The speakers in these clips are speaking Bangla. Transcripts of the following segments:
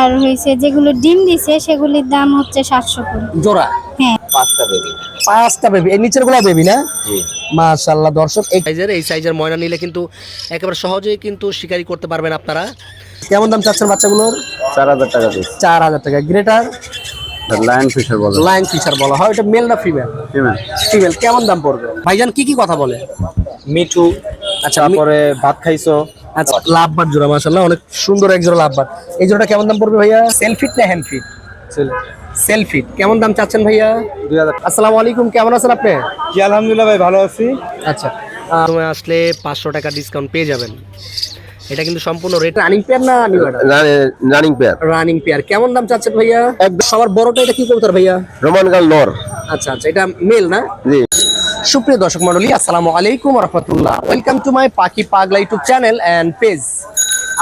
আর হয়েছে যেগুলো ডিম দিছে সেগুলির দাম হচ্ছে সাতশো করে। জোড়া? হ্যাঁ। পাঁচটা বেবি পাঁচটা বেবি এই নিচেরগুলা বেবি না? জি। মাশাল্লাহ দর্শক এই সাইজের এই সাইজের ময়না নিলে কিন্তু একেবারে সহজেই কিন্তু শিকারি করতে পারবেন আপনারা। কেমন দাম চাচ্ছেন বাচ্চাগুলোর? চার হাজার টাকা চার হাজার টাকা। গ্রেটার লায়ন ফিশার বলে। লাইন ফিচার বলা হয়। এটা মেল না ফিমেল ফিমেল ফিমেল কেমন দাম পড়বে? ভাইজান কি কি কথা বলে? মিঠু আচ্ছা তারপরে ভাত খাইছো। আচ্ছা। লাভবার জোড়া মাশাল্লাহ অনেক সুন্দর এক জোড়া লাভবার। এই জোড়াটা কেমন দাম পড়বে ভাইয়া? সেলফিট না হ্যান্ড ফিট সেলফিট কেমন দাম চাচ্ছেন ভাইয়া? আসসালামু আলাইকুম কেমন আছেন আপনি? জি আলহামদুলিল্লাহ ভাই ভালো আছি। আচ্ছা তুমি আসলে পাঁচশো টাকা ডিসকাউন্ট পেয়ে যাবেন। এটা কিন্তু সম্পূর্ণ রেট রানিং পেয়ার না রানিং পেয়ার রানিং পেয়ার কেমন দাম চাচ্ছেন ভাইয়া? সবার বড়টা এটা কি কবুতর ভাইয়া? রোমান গাল নর। আচ্ছা আচ্ছা এটা মেল না? জি। সুপ্রিয় দর্শক মন্ডলী আসসালামু আলাইকুম রহমতুল্লাহ ওয়েলকাম টু মাই পাখি পাগলা ইউটিউব চ্যানেল অ্যান্ড পেজ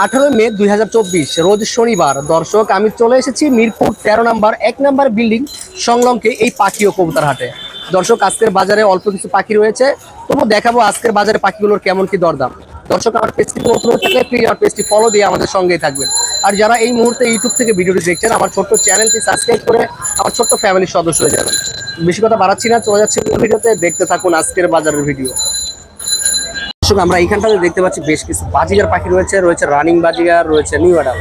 আঠারোই মে দুই হাজার চব্বিশ, রোজ শনিবার। দর্শক, আমি চলে এসেছি মিরপুর তেরো নাম্বার, এক নাম্বার বিল্ডিং সংলগ্নকে এই পাখি ও কবুতর হাটে। দর্শক, আজকের বাজারে অল্প কিছু পাখি রয়েছে। তবু দেখাবো আজকের বাজারে পাখিগুলোর কেমন কি দরদাম। দর্শক, আমার পেজটি নতুন থাকলে প্লিজ আমার পেজটি ফলো দিয়ে আমাদের সঙ্গেই থাকবেন। আর যারা এই মুহূর্তে ইউটিউব থেকে ভিডিওটি দেখছেন, আমার ছোট্ট চ্যানেলটি সাবস্ক্রাইব করে আমার ছোট্ট ফ্যামিলির সদস্য হয়ে যাবেন। বেশি কথা বাড়াচ্ছি না চলে যাচ্ছে ভিডিওতে। দেখতে থাকুন আজকের বাজারের ভিডিও। দর্শক আমরা এইখানটাতে দেখতে পাচ্ছি বেশ কিছু বাজিগার পাখি রয়েছে রয়েছে রানিং বাজিগার রয়েছে নিউ অ্যাডাল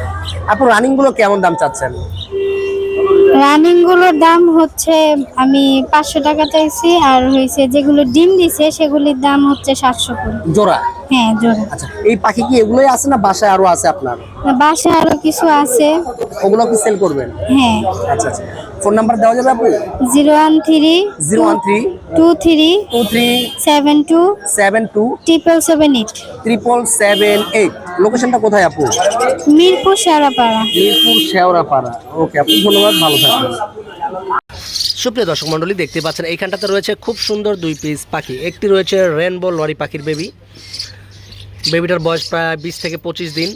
আপনি রানিংগুলো কেমন দাম চাচ্ছেন? রানিংগুলোর দাম হচ্ছে আমি পাঁচশো টাকা চাইছি আর হয়েছে যেগুলো ডিম দিছে সেগুলির দাম হচ্ছে সাতশো করে। জোড়া? হ্যাঁ জোড়া। আচ্ছা এই পাখি কি এগুলোই আছে না বাসায় আরও আছে আপনার? বাসায় আরও কিছু আছে। ওগুলো কি সেল করবেন? হ্যাঁ। আচ্ছা আচ্ছা। ফোন নাম্বার দেওয়া যাবে আপনি zero one three zero one three two three two three seven two seven two triple seven eight. Triple seven eight. লোকেশনটা কোথায় আপু? মিরপুর সারাপাড়া মিরপুর শেওড়াপাড়া। ওকে আপু ধন্যবাদ। ভালো থাকবেন। সুপ্রিয় দর্শক মণ্ডলী দেখতে পাচ্ছেন এইখানটাতে রয়েছে খুব সুন্দর দুই পিস পাখি। একটি রয়েছে রেনবো লরি পাখির বেবি বেবিটার বয়স প্রায় বিশ থেকে পঁচিশ দিন।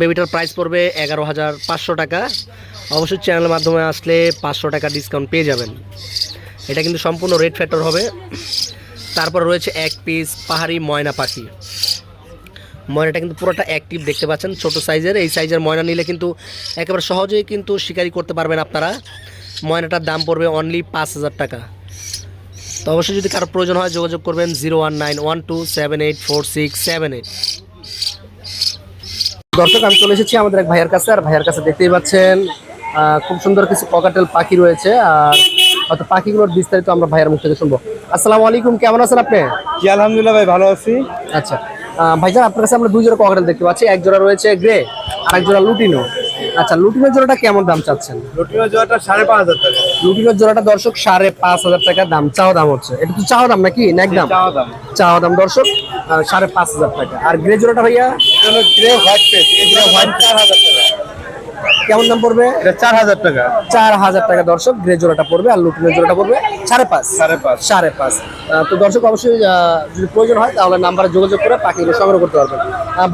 বেবিটার প্রাইস পড়বে এগারো হাজার পাঁচশো টাকা। অবশ্যই চ্যানেলের মাধ্যমে আসলে পাঁচশো টাকা ডিসকাউন্ট পেয়ে যাবেন। এটা কিন্তু সম্পূর্ণ রেড ফ্যাক্টর হবে। তারপর রয়েছে এক পিস পাহাড়ি ময়না পাখি। ময়নাটা কিন্তু পুরোটা অ্যাক্টিভ দেখতে পাচ্ছেন, ছোট সাইজের এই সাইজের ময়না নিলে কিন্তু একেবারে সহজেই কিন্তু শিকারি করতে পারবেন আপনারা। ময়নাটার দাম পড়বে অনলি পাঁচ হাজার টাকা। তো অবশ্যই যদি কারও প্রয়োজন হয় যোগাযোগ করবেন zero one nine one two seven eight four six seven eight. দর্শক আমি চলে এসেছি আমাদের এক ভাইয়ের কাছে আর ভাইয়ের কাছে দেখতেই পাচ্ছেন আহ, খুব সুন্দর কিছু ককাটেল পাখি রয়েছে আর হয়তো পাখিগুলোর বিস্তারিত আমরা ভাইয়ের মুখ থেকে শুনব। আসসালামু আলাইকুম কেমন আছেন আপনি? জি আলহামদুলিল্লাহ ভাই ভালো আছি। আচ্ছা আহ, ভাইজান আপনার কাছে আমরা দুই জোড়া ককাটেল দেখতে পাচ্ছি এক জোড়া রয়েছে গ্রে আর এক জোড়া লুটিনো। আচ্ছা লুটিনের জোড়াটা কেমন দাম চাচ্ছেন? লুটিনের জোড়াটা সাড়ে পাঁচ হাজার টাকা। লুটিনের জোড়াটা দর্শক সাড়ে পাঁচ হাজার টাকা দাম চাওয়া দাম হচ্ছে। এটা তো চাওয়া দাম নাকি? না একদম। চাওয়া দাম। চাওয়া দাম দর্শক সাড়ে পাঁচ হাজার টাকা। আর গ্রে জোড়াটা ভাইয়া? গ্রে হোয়াইট পেস এই গ্রে হোয়াইট চার হাজার কেমন দাম পড়বে? এটা চার হাজার টাকা। চার হাজার টাকা দর্শক গ্রে জোড়াটা পড়বে আর লুটিনের জোড়াটা পড়বে সাড়ে পাঁচ। সাড়ে পাঁচ। সাড়ে পাঁচ। তো দর্শক অবশ্যই যদি প্রয়োজন হয় তাহলে নাম্বারে যোগাযোগ করে পাখিগুলো সংগ্রহ করতে পারবেন।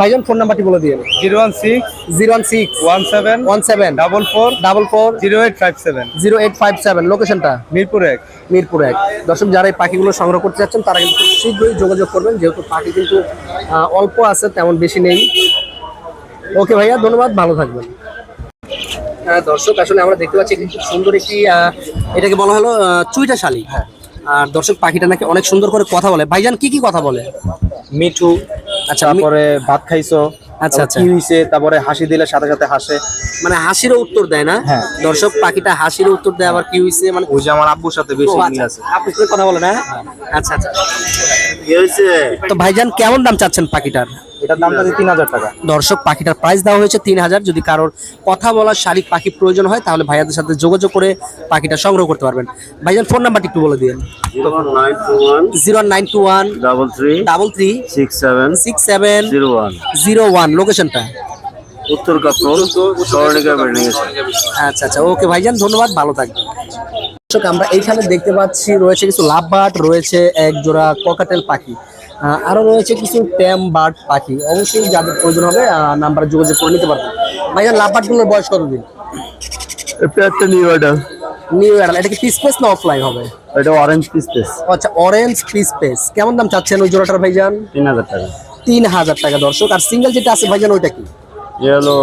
ভাইজান ফোন নাম্বারটি বলে দিয়ে zero one six zero one six one seven one seven double four double four zero eight five seven. Zero eight five seven. লোকেশনটা? মিরপুর এক। মিরপুর এক। দর্শক যারা এই পাখিগুলো সংগ্রহ করতে যাচ্ছেন তারা কিন্তু শীঘ্রই যোগাযোগ করবেন যেহেতু পাখি কিন্তু অল্প আছে তেমন বেশি নেই। ওকে ভাইয়া ধন্যবাদ ভালো থাকবেন। দর্শক আসলে আমরা দেখতে পাচ্ছি খুব সুন্দর একটি আহ, এটাকে বলা হলো আহ, চুইটা শালি আর দর্শক পাখিটা নাকি অনেক সুন্দর করে কথা বলে। ভাইজান কি কি কথা বলে? মিঠু আচ্ছা তারপরে ভাত খাইছো আচ্ছা, আচ্ছা। কি হইছে? তারপরে হাসি দিলে সাথে সাথে হাসে। মানে হাসিরও উত্তর দেয় না? হ্যাঁ। দর্শক পাখিটা হাসিরও উত্তর দেয় আবার কি হয়েছে মানে ওই যে আমার আব্বুর সাথে বেশি মিল আচ্ছা, আছে। আপনি কথা বলেন হ্যাঁ আচ্ছা আচ্ছা। কি হয়েছে তো ভাইজান কেমন দাম চাচ্ছেন পাখিটার? এটার দামটা তিন হাজার টাকা। দর্শক পাখিটার প্রাইস দেওয়া হয়েছে তিন হাজার। যদি কারোর কথা বলার শারীরিক পাখি প্রয়োজন হয় তাহলে ভাইয়াদের সাথে যোগাযোগ করে পাখিটা সংগ্রহ করতে পারবেন। ভাইজান ফোন নাম্বারটি একটু বলে দিন zero nine two one zero nine two one double three double three six seven six seven zero one zero one. লোকেশনটা উত্তর আচ্ছা আচ্ছা। ওকে ভাইজান ধন্যবাদ। ভালো থাকবেন। দর্শক আমরা এইখানে দেখতে পাচ্ছি রয়েছে কিছু লাভ বার্ড রয়েছে এক জোড়া ককাটেল পাখি। আহ, আরও রয়েছে কিছু ট্যাম বার্ড পাখি। অবশ্যই যাদের প্রয়োজন হবে নাম্বারে যোগাযোগ করে নিতে পারবেন। ভাইজান লাভ বার্ডগুলোর বয়স কতদিন? একটা নিউ অর্ডার নিউ অ্যাডাল এটা কি পিস পেস না অফলাইন হবে? এটা অরেঞ্জ পিস পিস আচ্ছা অরেঞ্জ পিস পেস কেমন দাম চাচ্ছেন ওই জোড়াটার ভাইজান? তিন হাজার টাকা। তিন হাজার টাকা দর্শক। আর সিঙ্গেল যেটা আছে ভাইজান ওইটা কি? হলো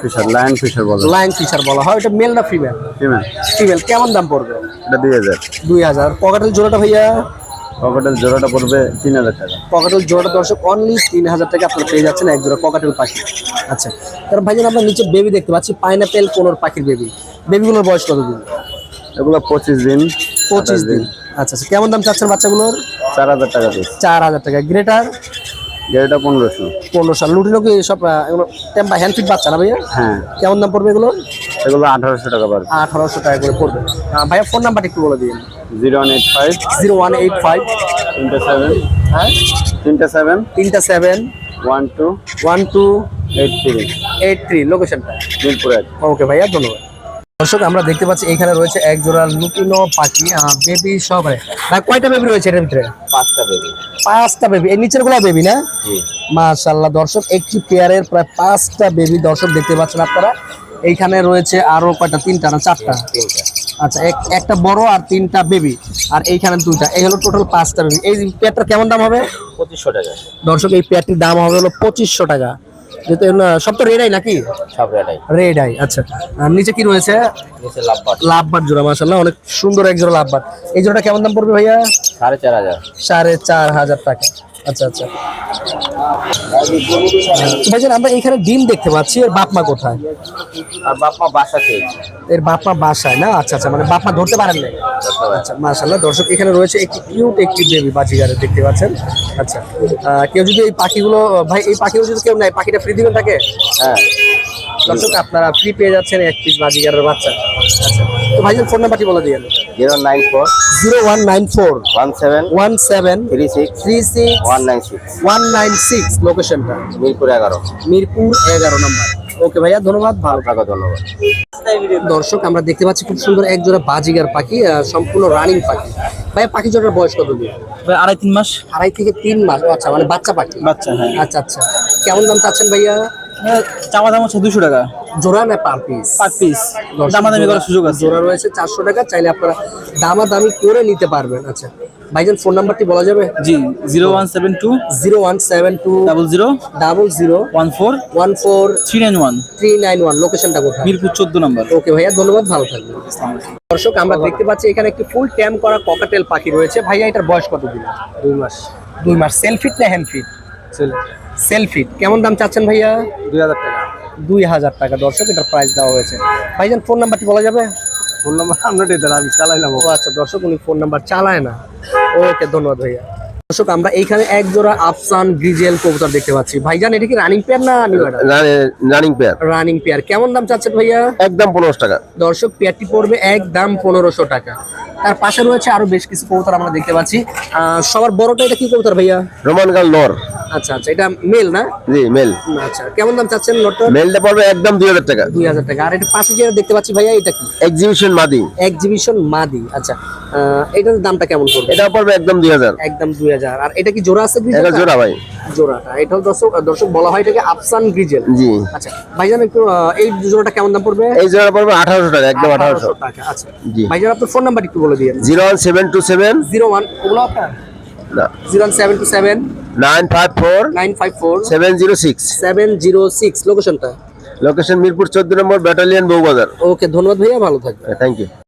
ফিশার লায়ন ফিশার বলে। ফিশার বলা হয়। এটা মেল না ফিমেল ফিমেল ফিমেল কেমন দাম পড়বে? এটা দুই হাজার। দুই হাজার। পকেটেল জোড়াটা ভাইয়া? পকেটের জোড়াটা পড়বে তিন হাজার টাকা। পকেটেল জোড়াটা দর্শক অনলি তিন হাজার টাকা আপনারা পেয়ে যাচ্ছেন এক জোড়া পকেটেল পাখি। আচ্ছা তার ভাইজান আমরা নিচে বেবি দেখতে পাচ্ছি পাইনাপেল কোনোর পাখির বেবি বেবিগুলোর বয়স কত দিন এগুলো পঁচিশ দিন পঁচিশ দিন। আচ্ছা আচ্ছা কেমন দাম চাচ্ছেন বাচ্চাগুলোর? চার হাজার টাকা চার হাজার টাকা। গ্রেটার গ্রেটার পনেরোশো। পনেরোশো। লুটিনো কি সব টেম্পা হ্যান্ড ফিট বাচ্চা না ভাইয়া? হ্যাঁ। কেমন দাম পড়বে এগুলো এগুলো আঠারোশো টাকা পার আঠারোশো টাকা করে পড়বে। ভাইয়া ফোন নাম্বারটা একটু বলে দিন। Zero one eight five. Zero one eight five. তিনটে সেভেন হ্যাঁ? তিনটে সেভেন তিনটা seven one two. One two eight three. Eight three লোকেশনটা মিরপুর ওকে ভাইয়া ধন্যবাদ। দর্শক আমরা দেখতে পাচ্ছি এখানে রয়েছে এক জোড়া লুটিনো পাখি বেবি সব কয়টা বেবি রয়েছে এর ভিতরে? পাঁচটা বেবি পাঁচটা বেবি এই নিচেরগুলা বেবি না মাশাল্লাহ দর্শক একটি পেয়ারের প্রায় পাঁচটা বেবি দর্শক দেখতে পাচ্ছেন আপনারা। এইখানে রয়েছে আরও কয়টা? তিনটা না চারটা? তিনটা। আচ্ছা এক- একটা বড় আর তিনটা বেবি আর এইখানে দুইটা। এই হলো টোটাল পাঁচটা বেবি এই পেয়ারটার কেমন দাম হবে? পঁচিশশো টাকা। দর্শক এই পেয়ারটির দাম হবে হলো পঁচিশশো টাকা। সব তো রেড আই নাকি? সব রেড আই আচ্ছা। আর নিচে কি রয়েছে? নিচে লাভবার লাভবাট জোড়া অনেক সুন্দর এক জোড়া লাভবাট। এই জোড়াটা কেমন দাম পড়বে ভাইয়া? সাড়ে চার হাজার। সাড়ে চার হাজার টাকা। আচ্ছা আচ্ছা। ভাইজান আমরা এখানে ডিম দেখতে পাচ্ছি এর বাপ মা কোথায়? আর বাপমা বাসা খেয়েছে এর বাপ মা বাসায় না? আচ্ছা আচ্ছা মানে বাপ মা ধরতে পারেন না আচ্ছা মাশাল্লাহ দর্শক এখানে রয়েছে একটি কিউট একটি বেবি বাজিগারে দেখতে পাচ্ছেন? আচ্ছা কেউ যদি এই পাখিগুলো ভাই এই পাখিগুলো যদি কেউ নেয় পাখিটা ফ্রি দিবেন তাকে? হ্যাঁ। দর্শক আপনারা ফ্রি পেয়ে যাচ্ছেন এক পিস বাজিগারের বাচ্চা। আচ্ছা। তো ভাইজান ফোন নাম্বারটি বলে দিয়ে zero nine four zero one nine four one seven one seven three six three six one nine six one nine six লোকেশনটা। মিরপুর এগারো। মিরপুর এগারো নম্বর। ওকে ভাইয়া ধন্যবাদ ভালো টাকা ধন্যবাদ। দর্শক আমরা দেখতে পাচ্ছি খুব সুন্দর এক জোড়া বাজিগার পাখি সম্পূর্ণ রানিং পাখি। ভাইয়া পাখি জোড়ার বয়স কত দিন আড়াই তিন মাস। আড়াই থেকে তিন মাস। আচ্ছা মানে বাচ্চা পাখি। বাচ্চা হ্যাঁ। আচ্ছা আচ্ছা। কেমন দাম চাচ্ছেন ভাইয়া? চাওয়া দাম হচ্ছে দুশো টাকা। জোড়া না পার পিস পার পিস দামাদামি করার সুযোগ আছে। জোড়া রয়েছে চারশো টাকা চাইলে আপনারা দামাদামি করে নিতে পারবেন। আচ্ছা ভাইজান ফোন নাম্বারটি বলা যাবে? জি zero one seven two zero one seven two double zero double zero one four one four three nine one. Three nine one. লোকেশনটা কোথায়? মিরপুর চোদ্দ নম্বর। ওকে ভাইয়া ধন্যবাদ ভালো থাকবেন। দর্শক আমরা দেখতে পাচ্ছি এখানে একটি ফুল ট্যাম করা ককাটেল পাখি রয়েছে। ভাইয়া এটার বয়স কত দিন? দুই মাস। দুই মাস। সেলফিট না হ্যান্ড ফিট সেলফিট কেমন দাম চাচ্ছেন ভাইয়া? দুই হাজার টাকা। দুই হাজার টাকা। দর্শক এটার প্রাইস দেওয়া হয়েছে। ভাইজান ফোন নাম্বারটি বলা যাবে? ফোন নাম্বার আমরা আমি চালাই না ও আচ্ছা দর্শক উনি ফোন নাম্বার চালায় না। ওকে ধন্যবাদ ভাইয়া। দর্শক আমরা এইখানে এক জোড়া আফসান গ্রিজেল কবুতর দেখতে পাচ্ছি। ভাইজান এটা কি রানিং পেয়ার না রানিং পেয়ার রানিং পেয়ার কেমন দাম চাচ্ছেন ভাইয়া? একদম পনেরোশো টাকা। দর্শক পেয়ারটি পড়বে একদম পনেরোশো টাকা। তার পাশে রয়েছে আরও বেশ কিছু কবুতর আমরা দেখতে পাচ্ছি। সবার বড়টা এটা কি কবুতর ভাইয়া? রোমান গাল নর। আচ্ছা আচ্ছা এটা মেল না? জি মেল আচ্ছা কেমন দাম চাচ্ছেন নটটা মেলটা পড়বে একদম দুই হাজার টাকা। দুই হাজার টাকা। আর এটা পাশে যেটা দেখতে পাচ্ছি ভাইয়া এটা কি? এক্সিবিশন মাদি। এক্সিবিশন মাদি। আচ্ছা এটার দামটা কেমন পড়বে? এটা পড়বে একদম দুই হাজার। একদম দুই হাজার। হাজার। আর এটা কি জোড়া আছে এটা জোড়া ভাই। জোড়াটা। এটা দর্শক দর্শক বলা হয় এটাকে আফসান গ্রিজেল জি। আচ্ছা ভাইজান একটু এই জোড়াটা কেমন দাম পড়বে? এই জোড়া পড়বে আঠারোশো টাকা একদম আঠারোশো। 1800 টাকা আচ্ছা। জি। ভাইজান আপনার ফোন নাম্বার একটু বলে দিন zero one seven two seven. Zero one ওগুলো আপনার? Seven zero six. Seven zero six লোকেশনটা? লোকেশন মিরপুর চোদ্দ নম্বর ব্যাটালিয়ন বউবাজার ওকে ধন্যবাদ ভাইয়া ভালো থাকবে থ্যাংক ইউ